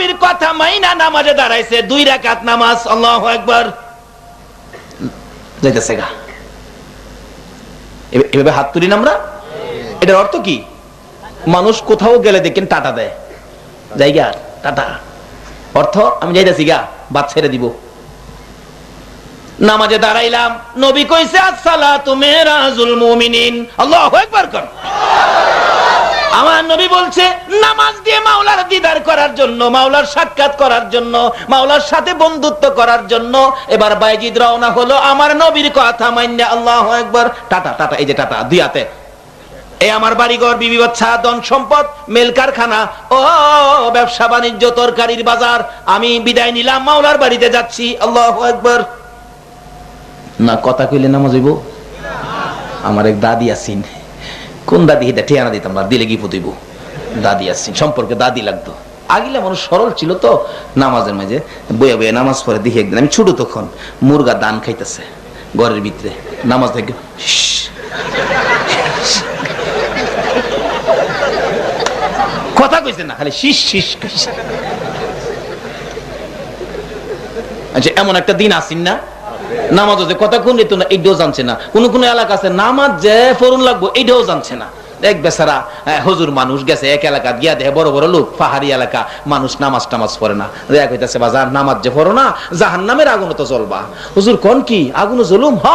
নবীর কথা মাইনা নামাজে দাঁড়াইছে, দুই রাকাত নামাজ, আল্লাহু আকবার। যাইতেছে গা। এভাবে হাত তুলি আমরা? এটার অর্থ কি? মানুষ কোথাও গেলে দেখেন টাটা দেয়। জায়গা টাটা। অর্থ, আমি যাইতেছি গা, বাদ ছেড়ে দিব। নামাজে দাঁড়াইলাম, নবী কইছে, আসসালাতু মিরাজুল মুমিনিন। আল্লাহু আকবার কর। আমার নবী বলছে, নামাজ দিয়ে মাওলার দিদার করার জন্য, মাওলার সাক্ষাৎ করার জন্য, মাওলার সাথে বন্ধুত্ব করার জন্য, এবার বাইজিদ রওনা হলো আমার নবীর কথা মান্য আল্লাহ একবার টাটা টাটা, এই যে টাটা দুই হাতে এই আমার বাড়িঘর, বিবি বাচ্চা সম্পদ, মেল কারখানা। ও, ব্যবসা বাণিজ্য, তরকারির বাজার। আমি বিদায় নিলাম, মাওলার বাড়িতে যাচ্ছি। আল্লাহ একবার না, কথা কইলে নামাজ হইব? আমার এক দাদি আছিন। কোন দাদি এটা ঠিয়ানা দিতাম না? দিলে কি ফুতুইব দাদি আছিন সম্পর্কে দাদি লাগতো। আগিলে মানুষ সরল ছিল তো, নামাজের মাঝে। বইয়া বইয়া নামাজ পড়ে, দেখি একদিন আমি ছোট তখন, মুরগা দান খাইতেছে ঘরের ভিতরে। নামাজ থেকে কথা কইছে না, খালি শীষ শীষ কইছে আচ্ছা এমন একটা দিন আসিন না নামাজ যে কথা কোন ঋতু না, এইটাও জানছে না। কোন কোন এলাকা আছে, নামাজ যে ফরুন লাগবো, এইটাও জানছে না। এক বেচারা হুজুর মানুষ গেছে, এক এলাকা গিয়া দেখে বড় বড় লোক, পাহাড়ি এলাকা, মানুষ নামাজ টামাজ পড়ে না। দেয়া কইতাছে, বাজার নামাজ যে পড়ো না জাহান নামের আগুন তো জ্বলবা। হুজুর কোন কি? আগুন জ্বলুম? হ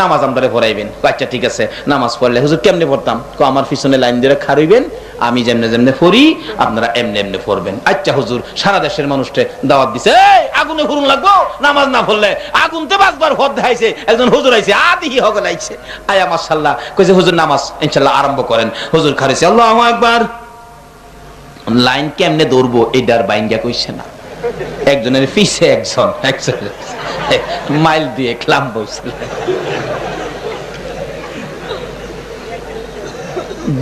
নামাজ আমদারে পড়াইবেন। আচ্ছা ঠিক আছে, নামাজ পড়লে হুজুর কেমনে পড়তাম? কো আমার পিছনে লাইন দিয়ে খারইবেন আমি যেমনে যেমনে পড়ি, আপনারা এমনি এমনি পড়বেন। আচ্ছা হুজুর, সারা দেশের মানুষকে দাওয়াত দিছে, এই, আগুনে ফুরুন লাগবো, নামাজ না পড়লে আগুনতে বাঁচবার ভর দেখাইছে। একজন হুজুর আইছে আদি হগল আইছে আয়া মাশাল্লাহ কইছে, হুজুর, নামাজ ইনশাল্লাহ আরম্ভ করেন। হুজুর খারিছে আল্লাহু আকবার। লাইন কেমনে দৌড়বো এটার বাইঙ্গা কইছে না। একজনের পিছে একজন একজন মাইল দিয়ে ক্লাম বইছিল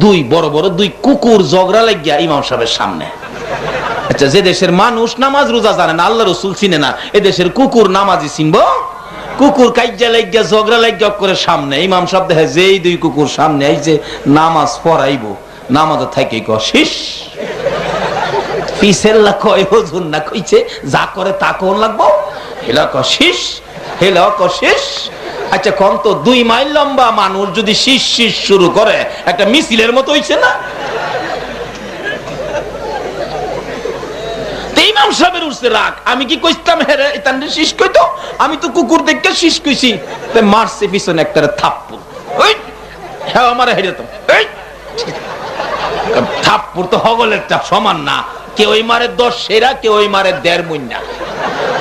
দুই বড় বড় দুই কুকুর ঝগড়া লাগিয়া ইমাম সাহেবের সামনে। আচ্ছা যে দেশের মানুষ নামাজ রোজা জানে না, আল্লাহ রসুল চিনে না, এ দেশের কুকুর নামাজি চিনব? কুকুর কাইজা লাগিয়া ঝগড়া লাগিয়া করে সামনে। ইমাম সাহেব দেখে যেই দুই কুকুর সামনে যে নামাজ পড়াইব, নামাজ থাকে ক কয় না কইছে, যা করে তা কোন লাগবো? ক ক আচ্ছা কোন তো দুই মাইল লম্বা মানুষ যদি শীষ শীষ শুরু করে, একটা মিছিলের মতো হইছে না? ইমাম সাহেবের উঠছে রাগ। আমি কি কইতাম হেরে এতান্ডে শীষ কইতো আমি তো কুকুর দেখে শীষ কইছি। তে মারছে পিছনে একটা থাপ্পড়। ওই হ্যাঁ আমার হেরে তো। এই, থাপ্পড় তো হগলের চাপ, সমান না। কেউ মারে দশ সেরা, কেউ মারে দেড় মুন্না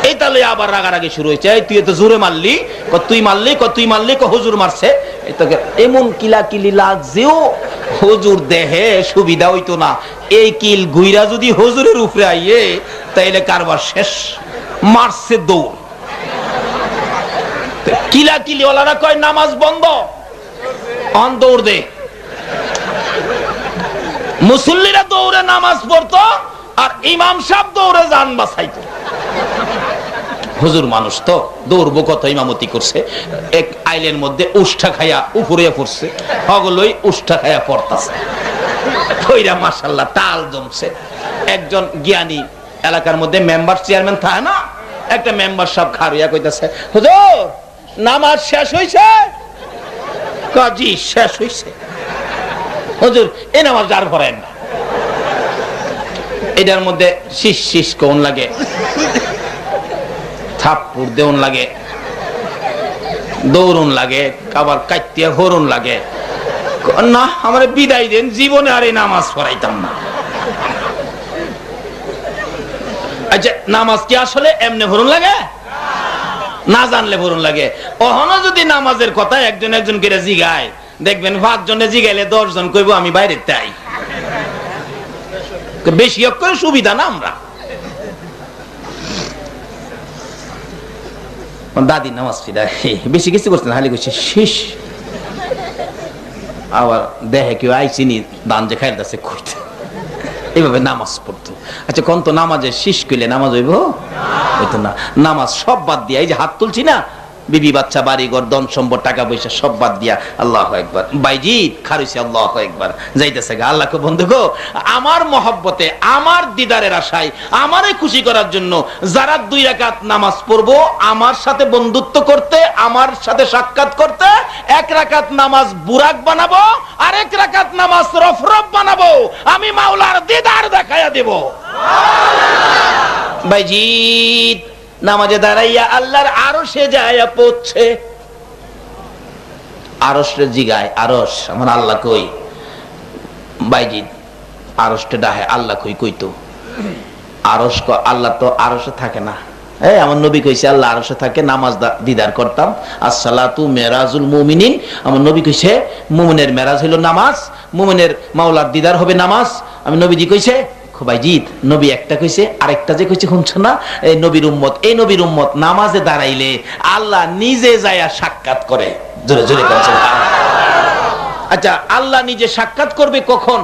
এই তাহলে আবার রাগারাগি শুরু হয়েছে। তুই তো জোরে মারলি। ক তুই মারলি? ক তুই মারলি? ক হুজুর মারছে। এমন কিলা কিলি লাগছেও হুজুর দেহে সুবিধা হইতো না। এই কিল গুইরা যদি হুজুরের উপরে আইয়ে, তাইলে কারবার শেষ। মারছে দৌড়। কিলা কিলি ওলারা কয়, নামাজ বন্ধ। অন দৌড় দে। মুসল্লিরা দৌড়ে নামাজ পড়তো, আর ইমাম সাহেব দৌড়ে যান বাসাইতো হুজুর মানুষ তো দৌড়বো কত ইমামতি করছে। এক আইলের মধ্যে উষ্ঠা খাইয়া উপরে পড়ছে। হগলই উষ্ঠা খাইয়া পড়তাছে। কইরা মাশাল্লাহ টাল জমছে। একজন জ্ঞানী এলাকার মধ্যে মেম্বার চেয়ারম্যান থাকে না, একটা মেম্বার সব খারুইয়া কইতাছে, হুজুর, নামাজ শেষ হইছে? কাজী শেষ হইছে। হুজুর, এই নামাজ আর ভরেন না। এটার মধ্যে শীষ শীষ কোন লাগে। থাপ্পুর দেউন লাগে দৌড়ুন লাগে, কাবার কাইতিয়া হরুন লাগে। না, আমার বিদায় দেন, জীবনে আর এই নামাজ পড়াইতাম না। আচ্ছা নামাজ কি আসলে এমনি ভরুন লাগে? না জানলে ভরুন লাগে। অহনো যদি নামাজের কথা একজন একজন করে জিগায়, দেখবেন পাঁচ জনে জিগাইলে দশ জন কইব আমি বাইরে তাই। বেশি সুবিধা না আমরা। দাদি নামাজ ফিরা বেশি কিছু করছে না হালি করছে শেষ আবার দেহে কেউ আইসিনি দান যে খাই দাসে এইভাবে নামাজ পড়তো। আচ্ছা কোন তো নামাজে শেষ কইলে নামাজ হইব? হইতো না। নামাজ সব বাদ দিয়ে, এই যে হাত তুলছি না বিবি বাচ্চা, বাড়ি ঘর, ধন সম্পদ, টাকা পয়সা সব বাদ দিয়া, আল্লাহ একবার বাইজিৎ খারুসি, আল্লাহ একবার যাইতেছে গা আল্লাহকে বন্ধু গো, আমার মহব্বতে, আমার দিদারের আশায়, আমারে খুশি করার জন্য যারা দুই রাকাত নামাজ পড়ব, আমার সাথে বন্ধুত্ব করতে, আমার সাথে সাক্ষাৎ করতে, এক রাকাত নামাজ বুরাক বানাবো, আর এক রাকাত নামাজ রফরফ বানাবো, আমি মাওলার দিদার দেখাইয়া দেব। বাইজিৎ নামাজে দাঁড়াইয়া আল্লাহর আরও সে যায় পড়ছে। আরস রে জিগায় আরস আমার আল্লাহ কই? বাইজিৎ আরসটা ডাহে, আল্লাহ কই কইতো আরস ক আল্লাহ তো আরসে থাকে না। এই আমার নবী কইছে, আল্লাহ আরসে থাকে, নামাজ দিদার করতাম। আসসালাতু মেরাজুল মুমিনিন। আমার নবী কইছে, মুমিনের মেরাজ হইল নামাজ, মুমিনের মাওলার দিদার হবে নামাজ। আমি নবীজি কইছে খোবাইজিৎ নবী একটা কইছে, আরেকটা যে কইছে শুনছো না? এই নবীর উম্মত, এই নবীর উম্মত নামাজে দাঁড়াইলে আল্লাহ নিজে যায়া সাক্ষাৎ করে। জোরে জোরে আচ্ছা আল্লাহ নিজে সাক্ষাৎ করবে কখন?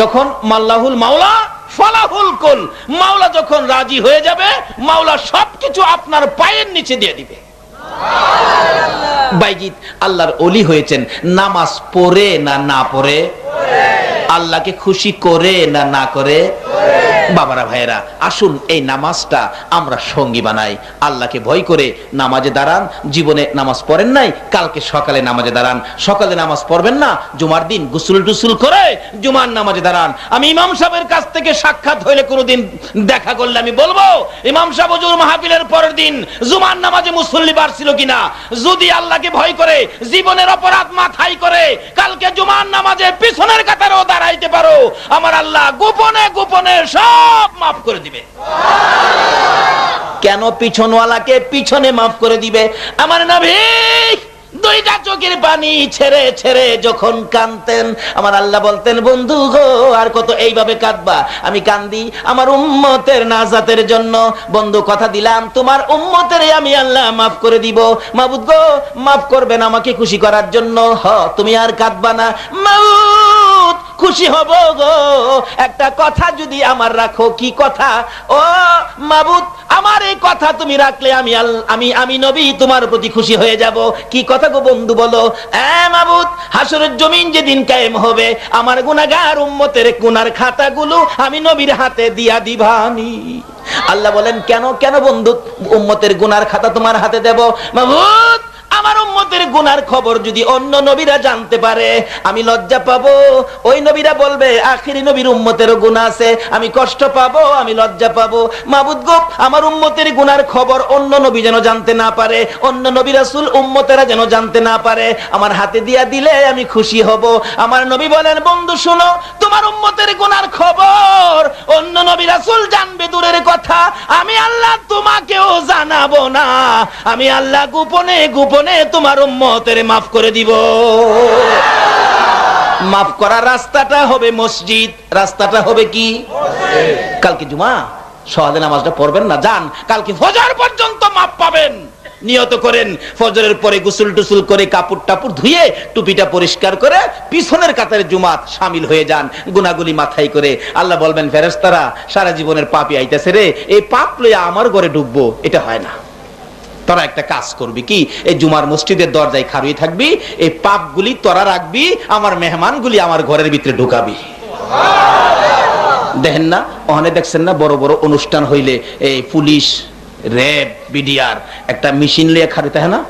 যখন মাল্লাহুল মাওলা, ফলাহুল কুল। মাওলা যখন রাজি হয়ে যাবে, মাওলা সবকিছু আপনার পায়ের নিচে দিয়ে দিবে। বাইজিৎ আল্লাহর অলি হয়েছেন। নামাজ পড়ে না না পড়ে? আল্লাহকে খুশি করে না না করে? বাবারা ভাইয়েরা, আসুন এই নামাজটা আমরা সঙ্গী বানাই। আল্লাহকে ভয় করে নামাজে দাঁড়ান, জীবনে নামাজ পড়েন নাই, কালকে সকালে নামাজে দাঁড়ান। সকালে নামাজ পড়বেন না, জুমার দিন গুসুল টুসুল করে জুমার নামাজে দাঁড়ান। আমি ইমাম সাহেবের কাছ থেকে সাক্ষাৎ হইলে কোনোদিন দেখা করলে আমি বলব, ইমাম সাহেব হুজুর মাহফিলের পরের দিন জুমার নামাজে মুসল্লি বাড়ছিল কিনা? যদি আল্লাহকে ভয় করে, জীবনের অপরাধ মাথায় করে, কালকে জুমার নামাজে পিছনের কাতারেও দাঁড়াইতে পারো। আমার আল্লাহ গোপনে গোপনে সব মাফ করে দিবে। কেন পিছনওয়ালাকে পিছনে মাফ করে দিবে? আমার নবী দুইটা চোখের পানি ছেড়ে ছেড়ে যখন কানতেন আমার আল্লাহ বলতেন, বন্ধু গো, আর কত এইভাবে কাঁদবা? আমি কান্দি, আমার উম্মতের নাজাতের জন্য। বন্ধু, কথা দিলাম, তোমার উম্মতের আমি আল্লাহ মাফ করে দিব। মাবুদ গো, মাফ করবেন আমাকে খুশি করার জন্য। হ, তুমি আর কাঁদবা না। খুশি হব গো। একটা কথা যদি আমার রাখো, কি কথা? ও মাবুদ, আমার এই কথা তুমি রাখলে আমি আমি আমি নবী, তোমার প্রতি খুশি হয়ে যাব। কি কথা গো বন্ধু বলো? এ মাবুদ, হাসরের জমিন যেদিন কায়েম হবে, আমার গুনাহগার উম্মতের গুনার খাতাগুলো আমি নবীর হাতে দিয়া দিবানি আল্লাহ বলেন, কেন কেন বন্ধু, উম্মতের গুনার খাতা তোমার হাতে দেব? মাবুদ আমার উম্মতের গুনার খবর যদি অন্য নবীরা জানতে পারে, আমি লজ্জা পাবো। ওই নবীরা বলবে, আখিরি নবীর উম্মতের গুনাহ আছে, আমি কষ্ট পাবো, আমি লজ্জা পাবো। মাবুদ গো আমার উম্মতের গুনার খবর অন্য নবী যেন জানতে না পারে, অন্য নবী রাসূল উম্মতেরা যেন জানতে না পারে। আমার হাতে দিয়া দিলে আমি খুশি হব। আমার নবী বলেন, বন্ধু, শুনো, তোমার উম্মতের গুনার খবর অন্য নবী রাসুল জানবে দূরের কথা। আমি আল্লাহ তোমাকেও জানাব না। আমি আল্লাহ গোপনে গোপনে তোমার উম্মতের মাফ করে দিব। মাফ করার রাস্তাটা হবে মসজিদ। রাস্তাটা হবে কি? কালকে জুমা সহাদে নামাজটা পড়বেন না? যান কালকে ফজর পর্যন্ত মাপ পাবেন। নিয়ত করেন ফজরের পরে গোসল টুসুল করে কাপড় টাপুর ধুয়ে টুপিটা পরিষ্কার করে পিছনের কাতারে জুমাত সামিল হয়ে যান। গুনাগুলি মাথায় করে আল্লাহ বলবেন ফেরেশতারা সারা জীবনের পাপই আইতাছে রে। এই পাপ লইয়া আমার ঘরে ঢুকবো। এটা হয় না। তোরা একটা কাজ করবি কি? এই জুমার মসজিদের দরজায় খাড়িয়ে থাকবি, এই পাপগুলি তোরা রাখবি, আমার মেহমানগুলি আমার ঘরের ভিতরে ঢুকাবি। দেখেন না, ওখানে দেখছেন না বড় বড় অনুষ্ঠান হইলে এই পুলিশ, র্যাব, বিডিআর, একটা মেশিন লিয়ে খাড়িতে হয় না?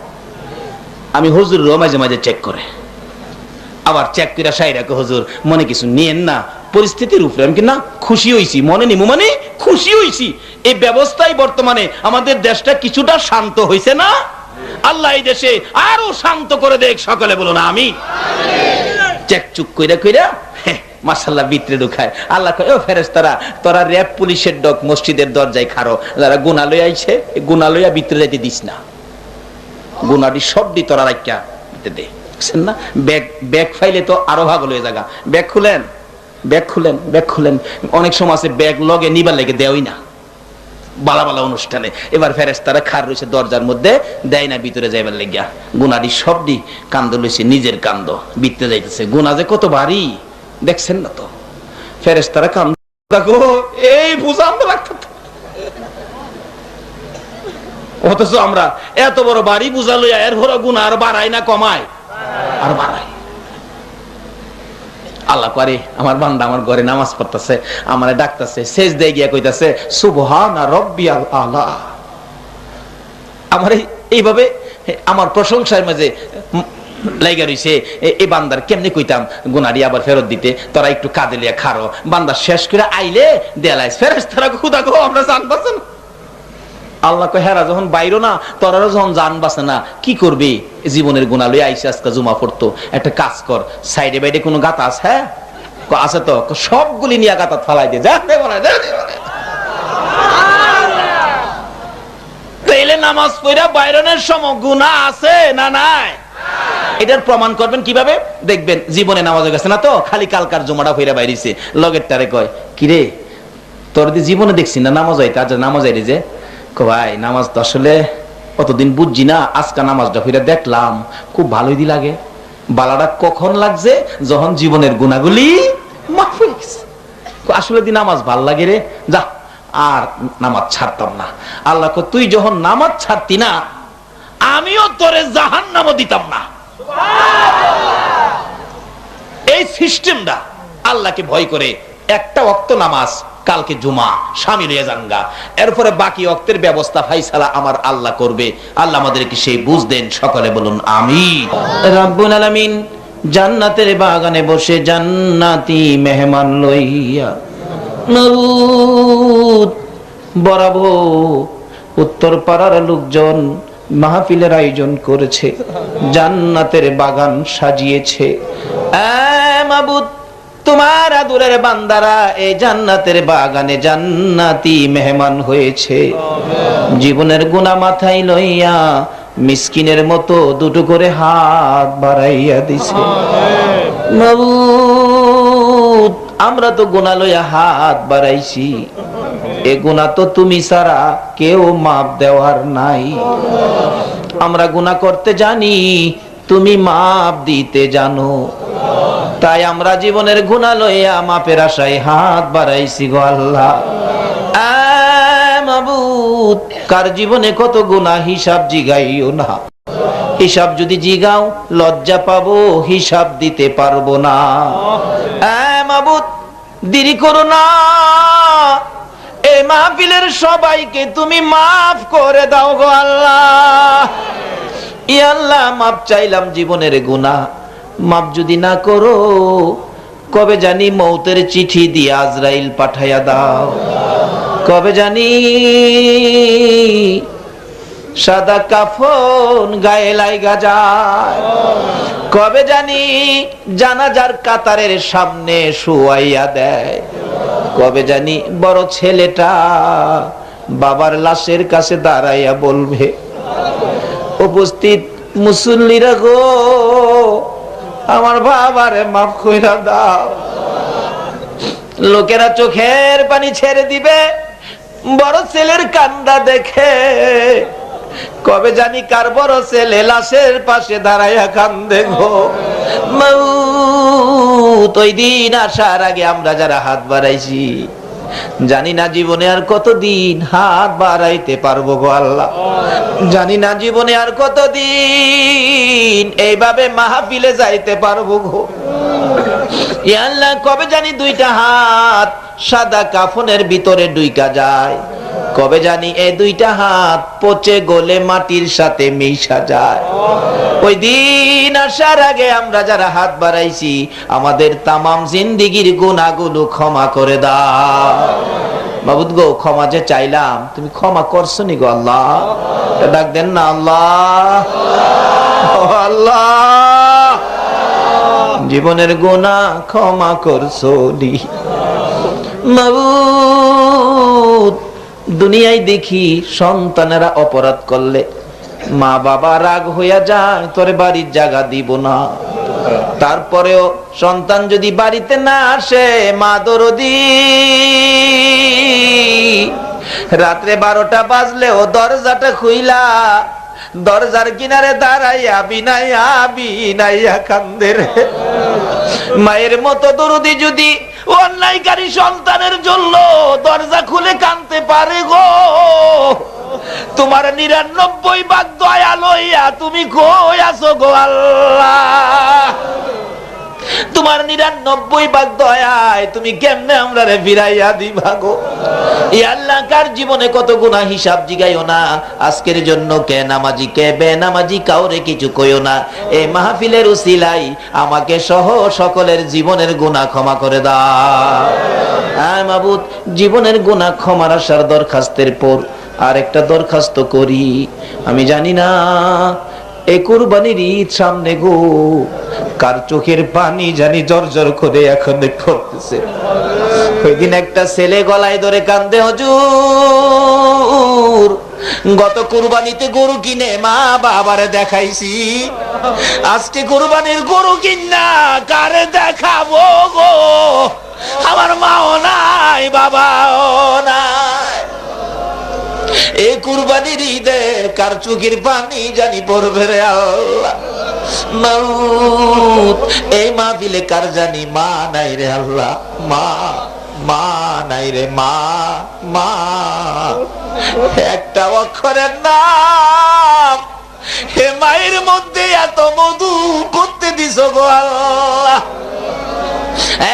আমি হুজুর মাঝে মাঝে চেক করে। আবার চেক করে সাইরাকে, হুজুর, মনে কিছু নিয়েন না, পরিস্থিতির উপরে আমি কি না খুশি হইছি, মনে নিমু মানে খুশি হইছি। এই ব্যবস্থায় বর্তমানে আমাদের দেশটা কিছুটা শান্ত হইছে না? আল্লাহ এই দেশে আরও শান্ত করে দেখ, সকালে বলুন আমি চেক চুক কইরা কইরা মাসাল্লাহ বিত্রে ঢুকায় আল্লাহ তোরা র্যাব, পুলিশের ডক, মসজিদের দরজায় খারো যারা লই আইছে লইয়া ভিতরে যাইতে দিস না। গুনাটি সব দি তোরা রাখিয়া দে। না? ব্যাগ ব্যাগ ফাইলে তো আরও ভাগ হয়ে জায়গা। ব্যাগ খুলেন। ব্যাগ খুলেন ব্যাগ খুলেন। অনেক সময় আছে ব্যাগ লগে নিবার লেগে দেওই না। বালা বালা অনুষ্ঠানে। এবার ফেরেস তারা খার রয়েছে দরজার মধ্যে, দেয় না, ভিতরে যাইবার লেগিয়া। গুনারি সবডি কান্দ লইছে, নিজের কান্দ। বিত্তে যাইতেছে। গুনা যে কত ভারী, দেখছেন না তো? ফেরেস তারা কান্দ, দেখো, এই বুঝান রাখতে অথচ আমরা এত বড় বাড়ি বুঝা লইয়া এর ভরা গুণ আর বাড়াই না, কমায়। আর বাড়াই আল্লাহ করে আমার বান্দা আমার ঘরে নামাজ পড়তেছে, আমার ডাকতেছে শেষ দিয়ে গিয়া কইতাছে, সুবহান রব্বি আলা। আমার এইভাবে আমার প্রশংসার মাঝে লাইগা রইছে এই বান্দার কেমনে কইতাম গুনারি আবার ফেরত দিতে, তোরা একটু কাঁদে লিয়া খারো বান্দা শেষ করে আইলে দেলাইস ফেরেস তারা খুদা গো, আমরা জানবাস না আল্লাহ হেরা যখন বাইরো না তোরা যখন জান বাসে না কি করবি? জীবনের গুণা লই আইসে আজকে জুমা পড়তো। একটা কাজ কর সাইডে বাইডে কোনো গাতা আছে হ্যাঁ? আছে তো। সবগুলি নিয়ে গাতা ফালাই দিয়ে যা বলে, দে, দে নামাজ পড়া বাইরনের সম গুণা আছে না নাই? এটার প্রমাণ করবেন কীভাবে? দেখবেন জীবনে নামাজে গেছে না তো? খালি কালকার জমাটা ফিরে বাইরেছে। লগের টারে কয় কিরে তোর দি জীবনে দেখছি না নামাজ হইতে আজ নামাজ আইরে যে ভাই, নামাজ তো আসলে অতদিন বুঝছি না, আজকা নামাজটা ফিরে দেখলাম। খুব ভালোই লাগে। বালাটা কখন লাগছে? যখন জীবনের গুণাগুলি আসলে দি নামাজ ভালো লাগে রে। যা, আর নামাজ ছাড়তাম না। আল্লাহ তুই যখন নামাজ ছাড়তি না, আমিও তোরে জাহান নামও দিতাম না। এই সিস্টেমটা আল্লাহকে ভয় করে একটা অক্ত নামাজ, কালকে জুমা, স্বামী লইয়া জানগা এরপরে বাকি অক্তের ব্যবস্থা ফাইসালা আমার আল্লাহ করবে। আল্লাহ আমাদেরকে সেই বুঝ দেন, সকলে বলুন আমি রাব্বুল আলামিন জান্নাতের বাগানে বসে জান্নাতি মেহমান লইয়া নবুত বরাবর উত্তর পাড়ার লোকজন মাহফিলের আয়োজন করেছে, জান্নাতের বাগান সাজিয়েছে। এ মাবুদ তোমার আদুরের বান্দারা এই জান্নাতের বাগানে জান্নাতি মেহমান হয়েছে। জীবনের গুণা মাথায় লইয়া মিসকিনের মতো দুটো করে হাত বাড়াইয়া দিছে। আমরা তো গুণা লইয়া হাত বাড়াইছি। এ গুণা তো তুমি ছাড়া কেউ মাপ দেওয়ার নাই। আমরা গুণা করতে জানি, তুমি মাপ দিতে জানো। তাই আমরা জীবনের গুণা লইয়া মাপের আশায় হাত বাড়াইছি গো আল্লাহ। কার জীবনে কত গুণা হিসাব জিগাইও না। হিসাব যদি জিগাও, লজ্জা পাবো, হিসাব দিতে পারব না। এ মাবুদ, দেরি করো না। এই মাহফিলের সবাইকে তুমি মাফ করে দাও গো আল্লাহ। ই আল্লাহ মাপ চাইলাম জীবনের গুনাহ মাপ যদি না করো, কবে জানি মৌতের চিঠি দিয়ে আজরাইল পাঠাইয়া দাও। কবে জানি সাদা কাফন গায়ে লাইগা যায়। কবে জানি জানাজার কাতারের সামনে শুয়াইয়া দেয়। কবে জানি বড় ছেলেটা বাবার লাশের কাছে দাঁড়াইয়া বলবে, উপস্থিত মুসল্লিরা গো আমার বাবারে মাফ কইরা দাও। লোকেরা চোখের পানি ছেড়ে দিবে, বড় ছেলের কান্দা দেখে। কবে জানি কার বড় ছেলে লাশের পাশে দাঁড়াইয়া কান্দে গো। মৌত ওই দিন আসার আগে আমরা যারা হাত বাড়াইছি জানি না জীবনে আর কতদিন হাত বাড়াইতে পারব গো আল্লাহ। জানি না জীবনে আর কতদিন এইভাবে মাহফিলে যাইতে পারব গো। আল্লাহ, কবে জানি দুইটা হাত সাদা কাফনের ভিতরে ডুইকা যায়। কবে জানি এই দুইটা হাত পচে গলে মাটির সাথে মিশা যায়। ওই দিন আসার আগে আমরা যারা হাত বাড়াইছি, আমাদের তামাম জিন্দিগির গুণাগুলো ক্ষমা করে দাও। বাবুদ গো, ক্ষমা যে চাইলাম, তুমি ক্ষমা করছ নি গো আল্লাহ। ডাক দেন না, আল্লাহ। আল্লাহ। জীবনের গুণা ক্ষমা করছ নি মাবুদ দুনিয়ায় দেখি সন্তানেরা অপরাধ করলে। মা বাবা রাগ হইয়া যায়, তোরে বাড়ির জায়গা দিব না। তারপরেও সন্তান যদি বাড়িতে না আসে, মা দরদি। রাত্রে বারোটা বাজলেও দরজাটা খুইলা। দরজার কিনারে দাঁড়াইয়া বিনাইয়া বিনাইয়া কান্দে রে। মায়ের মতো দরদি যদি অন্যায়কারী সন্তানের জন্য দরজা খুলে কানতে পারে গো। তোমার নিরানব্বই বাদ দয়া লইয়া তুমি কই আছো গো আল্লাহ? তোমার নিরানব্বই ভাগ দয়ায় তুমি কেমনে আমরা রে ফিরাইয়া দিবা গো? এই আল্লাহ কার জীবনে কত গুণা হিসাব জিগাইও না? আজকের জন্য কে নামাজি, কে বে নামাজি কাউরে কিছু কইও না। এই মাহফিলের উসিলাই আমাকে সহ সকলের জীবনের গুণা ক্ষমা করে দাও। হ্যাঁ মাবুদ, জীবনের গুণা ক্ষমার আসার দরখাস্তের পর আর একটা দরখাস্ত করি। আমি জানি না এই কুরবানির ঈদ সামনে গো। কার চোখের পানি জানি জর্জর করে এখন পড়তেছে ওই একটা ছেলে গলায় ধরে কান্দে, হজুর, গত কুরবানিতে গরু কিনে মা বাবারে দেখাইছি। আজকে কুরবানির গরু কিনা কারে দেখাবো গো? আমার মাও নাই, বাবাও নাই। এ কুরবানির ঈদে কার চুকির পানি জানি পড়বে রে আল্লাহ? মাউত, এই মাহফিলে কার জানি মা নাই রে আল্লাহ? মা মা নাই রে মা মা। একটা অক্ষরের নাম, হে মায়ের মধ্যে এত মধু করতে দিস গো আল্লাহ।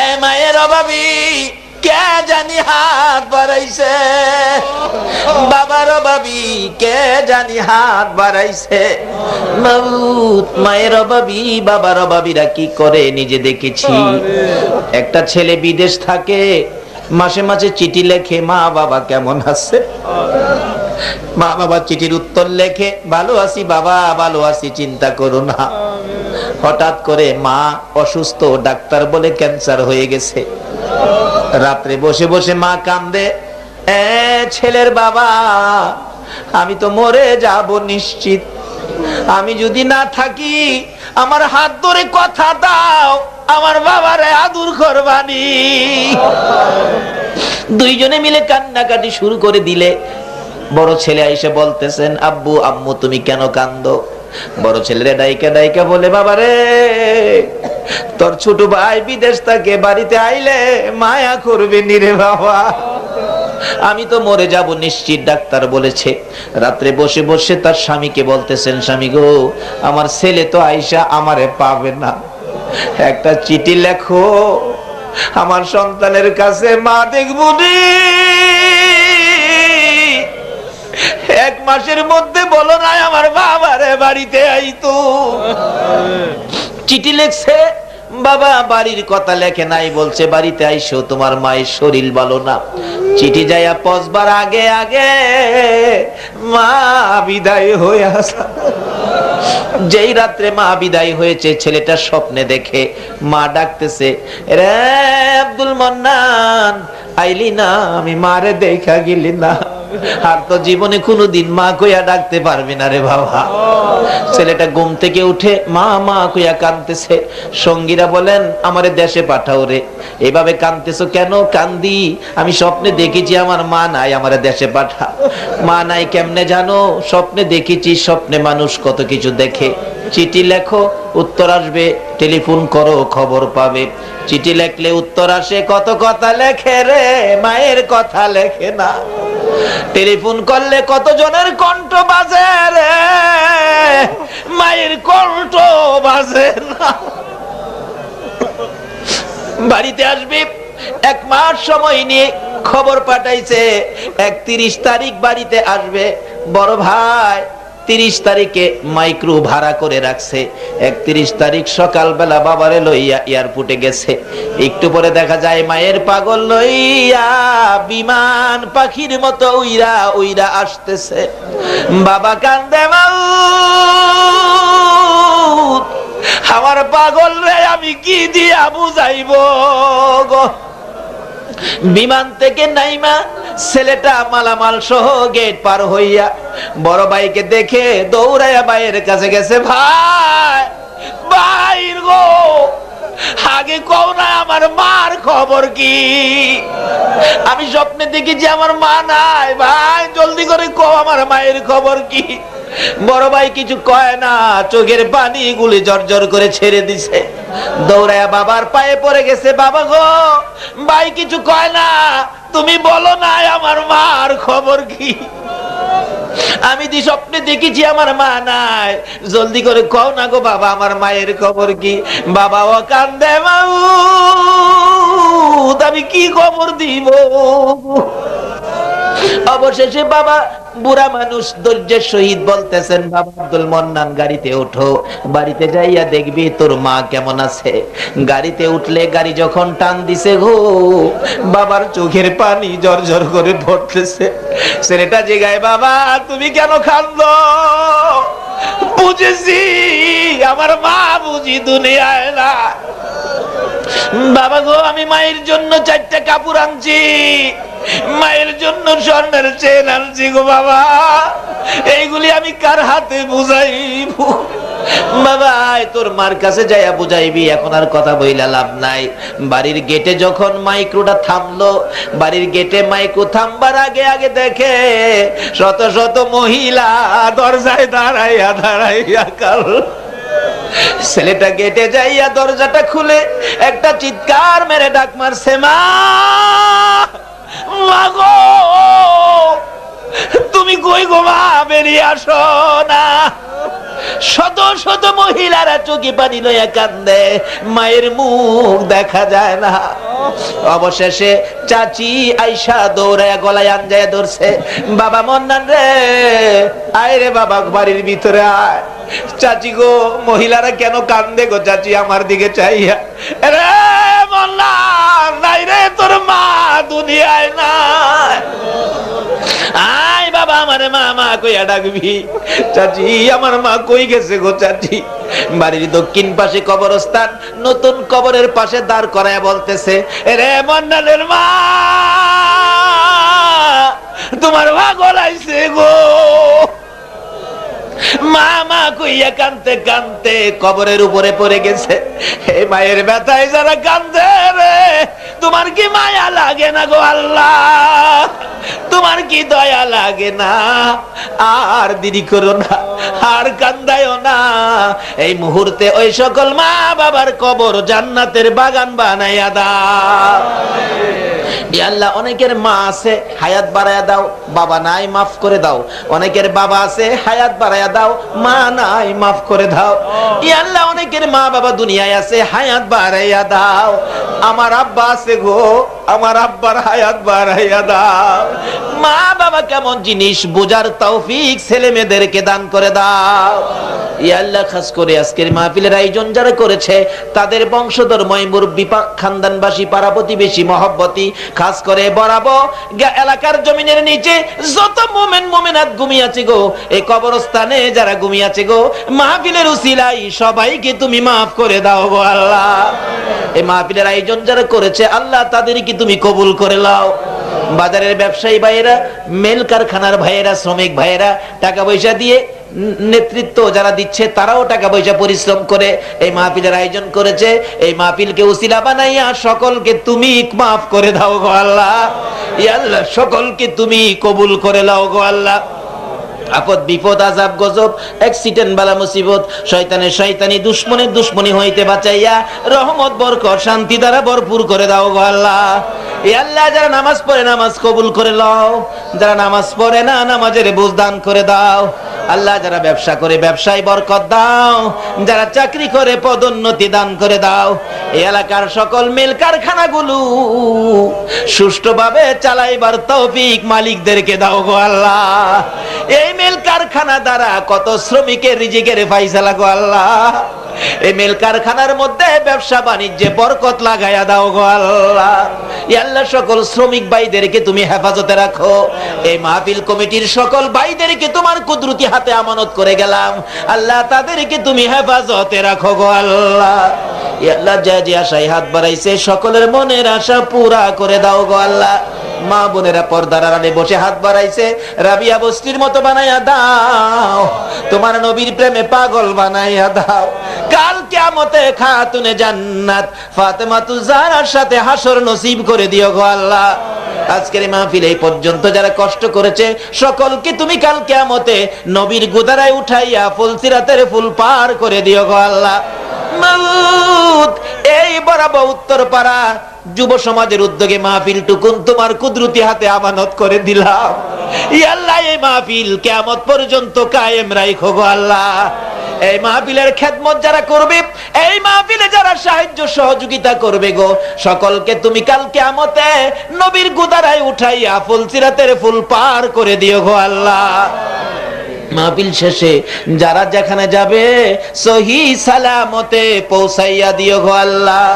এ মায়ের অভাবী কে জানি হাত বাড়াইছে? বাবার বাবি, কে জানি হাত বাড়াইছে? মাউত মায়ের বাবি বাবার বাবিরা কি করে? নিজে দেখেছি। একটা ছেলে বিদেশ থাকে মাসে মাসে চিঠি লেখে, মা বাবা কেমন আছে? মা বাবা চিঠির উত্তর লেখে, ভালো আছি বাবা, ভালো আছি, চিন্তা করো না। হঠাৎ করে মা অসুস্থ, ডাক্তার বলে ক্যান্সার হয়ে গেছে। রাত্রে বসে বসে মা কান্দে, এ ছেলের বাবা, আমি তো মরে যাব নিশ্চিত। আমি যদি না থাকি, আমার হাত ধরে কথা দাও। আমার বাবারে আদুর করবানি। দুইজনে মিলে কান্নাকাটি শুরু করে দিলে। বড় ছেলে আইসে বলতেছেন, আব্বু, আম্মু, তুমি কেন কান্দো বড় ছেলেরে ডাইকা ডাইকা বলে বাবা রে তোর ছোট ভাই বিদেশ থেকে বাড়িতে আইলে মায়া করবে নিরে বাবা। আমি তো মরে যাব নিশ্চিত ডাক্তার বলেছে। রাত্রে বসে বসে তার স্বামীকে বলতেছেন স্বামী গো আমার ছেলে তো আইসা আমারে পাবে না। একটা চিঠি লেখো আমার সন্তানের কাছে মা দেখব এক মাসের মধ্যে বলো নাই আমার বাবারে বাড়িতে আইতো। চিঠি লেখছে বাবা বাড়ির কথা লেখে নাই, বলছে, বাড়িতে আইসো, তোমার মায়ের শরীর ভালো না। চিঠি যাইয়া পচবার আগে আগে মা বিদায় হয়ে আসা। যেই রাত্রে মা বিদায় হয়েছে, ছেলেটা স্বপ্নে দেখে, মা ডাকতেছে, রে আব্দুল মন্নান আইলি না, আমি মারে দেখা গেলি না। আর তো জীবনে কোনোদিন মা কইয়া ডাকতে পারবি না রে বাবা। ছেলেটা ঘুম থেকে উঠে মা মা কইয়া কানতেছে সঙ্গীরা বলেন, আমারে দেশে পাঠাও রে। এভাবে কানতেছো কেন? কান্দি। আমি স্বপ্নে দেখেছি আমার মা নাই, আমারে দেশে পাঠা। মা নাই কেমনে জানো? স্বপ্নে দেখেছি, স্বপ্নে মানুষ কত কিছু দেখে। চিঠি লেখো উত্তর আসবে, টেলিফোন করো, খবর পাবে। চিঠি লেখলে উত্তর আসে, কত কথা লেখে রে, মায়ের কথা লেখে না। টেলিফোন করলে কত জনের কণ্ঠ বাজে রে, মায়ের কণ্ঠ বাজে না। বাড়িতে আসবে, এক মাস সময় নিয়ে খবর পাঠাইছে, একত্রিশ তারিখ বাড়িতে আসবে। বড় ভাই তিরিশ তারিখে মাইক্রো ভাড়া করে রাখছে। একত্রিশ তারিখ সকালবেলা বাবারে লইয়া এয়ারপোর্টে গেছে। একটু পরে দেখা যায় মায়ের পাগল লইয়া বিমান পাখির মতো উইরা উইরা আসতেছে। বাবা কান্দে আমার পাগল রে, আমি কি দিয়া বুঝাইব গো? বিমান থেকে নাইমা, ছেলেটা মালামাল সহ গেট পার হইয়া বড় ভাইকে দেখে দৌড়াইয়া ভাইয়ের কাছে গেছে, ভাই ভাই গো আগে কও না, আমার মার খবর কি? আমি স্বপ্নে দেখেছি আমার মা নাই। ভাই, জলদি করে কও আমার মায়ের খবর কি? বড় ভাই কিছু কয় না, চোখের পানি গুলি জর্জর করে ছেড়ে দিছে। দৌড়ায় বাবার পায়ে পড়ে গেছে, বাবা গো, ভাই কিছু কয় না, তুমি বলো না আমার মার খবর কি? আমি দি স্বপ্নে দেখেছি আমার মা নাই। জলদি করে কও না গো বাবা, আমার মায়ের খবর কি? বাবা ও কান্দে আমি কি খবর দিব? অবশেষে বাবা বুড়া মানুষ ধৈর্যের সহিত বলতেছেন, বাবা আব্দুল মন্নান, গাড়িতে ওঠো। বাড়িতে যাইয়া দেখবি তোর মা কেমন আছে। গাড়িতে উঠলে গাড়ি যখন টান দিছে গো, বাবার চোখের পানি জর জর করে পড়তেছে। ছেলেটা জিগায়, বাবা, তুমি কেন কান্দ বুঝেছি, আমার মা বুঝি দুনিয়ায় না বাবা গো, আমি মায়ের জন্য চারটা কাপড় আনছি। মায়ের জন্য স্বর্ণের চেন আনছি গো বাবা। এইগুলি আমি কার হাতে বুঝাইব? বাবা তোর মার কাছে যাইয়া বুঝাইবি, এখন আর কথা বইলা লাভ নাই। বাড়ির গেটে যখন মাইক্রোটা থামলো, বাড়ির গেটে মাইক্রো থামবার আগে আগে দেখে, শত শত মহিলা দরজায় দাঁড়াইয়া দাঁড়াইয়া কাল ছেলেটা গেটে যাইয়া দরজাটা খুলে একটা চিৎকার মেরে ডাক মারছে, মা! গো! তুমি কই গো মা? বেরিয়ে আসো না। শত শত মহিলারা চোখে পানি লইয়া কান্দে, মায়ের মুখ দেখা যায় না। অবশেষে চাচি আইসা দৌড়ায় গলায় আনজায় ধরছে, বাবা মন্নান রে, আয় রে বাবা, বাড়ির ভিতরে আয়। চাচি গো, মহিলারা কেন কান্দে গো? চাচি আমার দিকে চাইয়া রে মন্নান নাই রে তোর মা, দুনিয়ায় নাই। আয় বাবা, আমার মা মা কইয়া ডাকবি। চাচি, আমার মা কই গেছে গো চাচি? বাড়ির দক্ষিণ পাশে কবরস্থান, নতুন কবরের পাশে দাঁড় করায় বলতেছে রে মন্ডলের মা, তোমার মা গলাইছে গো। মা মা কইয়া কানতে কানতে কবরের উপরে পড়ে গেছে। হে মায়ের ব্যথায় যারা কান্দে রে, তোমার কি মায়া লাগে না গো আল্লাহ? তোমার কি দয়া লাগে না? আর দেরি করো না, আর কান্দায়ও না। এই মুহূর্তে ওই সকল মা বাবার কবর জান্নাতের বাগান বানাইয়া দাও। আল্লাহ, অনেকের মা আছে, হায়াত বাড়ায়া দাও, বাবা নাই, মাফ করে দাও। অনেকের বাবা আছে, হায়াত বাড়ায়া দাও মা নাই মাফ করে দাও। ইয়াল্লাহ অনেকের মা বাবা দুনিয়ায় আছে হায়াত বাড়াইয়া দাও। আমার আব্বা আছে গো আমার আব্বার হায়াত বাড়াইয়া দাও। মা বাবা কেমন জিনিস বোঝার তৌফিক ছেলে মেয়েদেরকে দান করে দাও। আল্লাহ খাস করে আজকের মাহফিলের আয়োজন যারা করেছে, তাদের বংশধর ময় মুরব্বী পা- খানদানবাসী, পাড়া প্রতিবেশী, মহব্বতী, খাস করে বরাবো গা- এলাকার জমিনের নিচে যত মোমেন মোমেনাত গো এই কবরস্থানে যারা গো, মাহফিলের উসিলাই সবাইকে তুমি মাফ করে দাও গো আল্লাহ। এই মাহফিলের আয়োজন যারা করেছে, আল্লাহ তুমি কবুল করে লাও বাজারের ব্যবসায়ী ভাইয়েরা, মেল কারখানার ভাইয়েরা, শ্রমিক ভাইয়েরা, টাকা পয়সা দিয়ে নেতৃত্ব যারা দিচ্ছে, তারাও টাকা পয়সা পরিশ্রম করে এই মাহফিলের আয়োজন করেছে। এই মাহফিলকে উসিলা বানাইয়া সকলকে তুমি মাফ করে দাও গো আল্লাহ। আল্লাহ, সকলকে তুমি কবুল করে লাও গো আল্লাহ। আপদ, বিপদ আজাব গজব অ্যাক্সিডেন্ট বালা, মুসিবত শয়তানের শয়তানি দুশ্মনের দুশ্মনী হইতে বাঁচাইয়া রহমত, বরকত, শান্তি দ্বারা ভরপুর করে দাও গো আল্লাহ। আল্লাহ, যারা নামাজ পড়ে নামাজ কবুল করে লও। যারা নামাজ পড়ে না, নামাজের বুঝ দান করে দাও। আল্লাহ যারা ব্যবসা করে, ব্যবসায় বরকত দাও। যারা চাকরি করে, পদোন্নতি দান করে দাও। এই এলাকার সকল মিল কারখানাগুলো সুষ্ঠুভাবে চালাইবার তৌফিক মালিকদেরকে দাও গো আল্লাহ। এই মিল কারখানা দ্বারা কত শ্রমিকের রিজিকের ফাইসালা গো আল্লাহ। এই মিল কারখানার মধ্যে ব্যবসা বাণিজ্যে বরকত লাগাইয়া দাও গো আল্লাহ। আল্লাহ, সকল শ্রমিক ভাইদেরকে তুমি হেফাজতে রাখো। এই মাহফিল কমিটির সকল ভাইদেরকে তোমার কুদরতি হাতে আমানত করে গেলাম। আল্লাহ, তাদেরকে তুমি হেফাজতে রাখো গো আল্লাহ। আল্লাহ, যা যে আশায় হাত বাড়াইছে, সকলের মনের আশা পুরা করে দাও গো আল্লাহ। মা বোনেরা পর্দার আড়ালে বসে হাত বাড়াইছে, রাবিয়া বস্তির মতো বানাইয়া দাও, তোমার নবীর প্রেমে পাগল বানাইয়া দাও। কাল কিয়ামতে খাতুনে জান্নাত, ফাতেমা তুজারার সাথে হাসর নসিব করে দিও গো আল্লাহ। আজকের মাহফিল এই পর্যন্ত যারা কষ্ট করেছে, সকলকে তুমি কাল কিয়ামতে নবীর গুদারায় উঠাইয়া ফুলসিরাতের ফুল পার করে দিও গো আল্লাহ। এই বরাবর উত্তর পাড়া যুব সমাজের উদ্যোগে মাহফিল টুকুন তোমার কুদরতি হাতে আমানত করে দিলাম। ই আল্লাহ, এই মাহফিল কেমত পর্যন্ত কায়েম রাইখো গো আল্লাহ। এই মাহফিলের খেদমত যারা করবে, এই মাহফিলে যারা সাহায্য সহযোগিতা করবে গো, সকলকে তুমি কালকে আমতে নবীর গুদারায় উঠাইয়া ফুল সিরাতের ফুল পার করে দিও গো আল্লাহ। মাহফিল শেষে যারা যেখানে যাবে, সহি সালামতে পৌঁছাইয়া দিও গো আল্লাহ।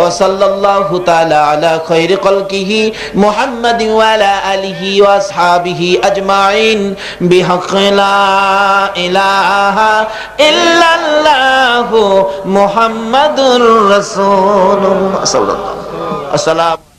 ও সাল্লাল্লাহু তাআলা আলা খায়রি কলকিহি মুহাম্মাদি ওয়া আলা আলিহি ওয়া আসহাবিহি আজমাইন। বিহাক্কি লা ইলাহা ইল্লাল্লাহু মুহাম্মাদুর রাসূলুল্লাহ। সাল্লাল্লাহু আসসালাম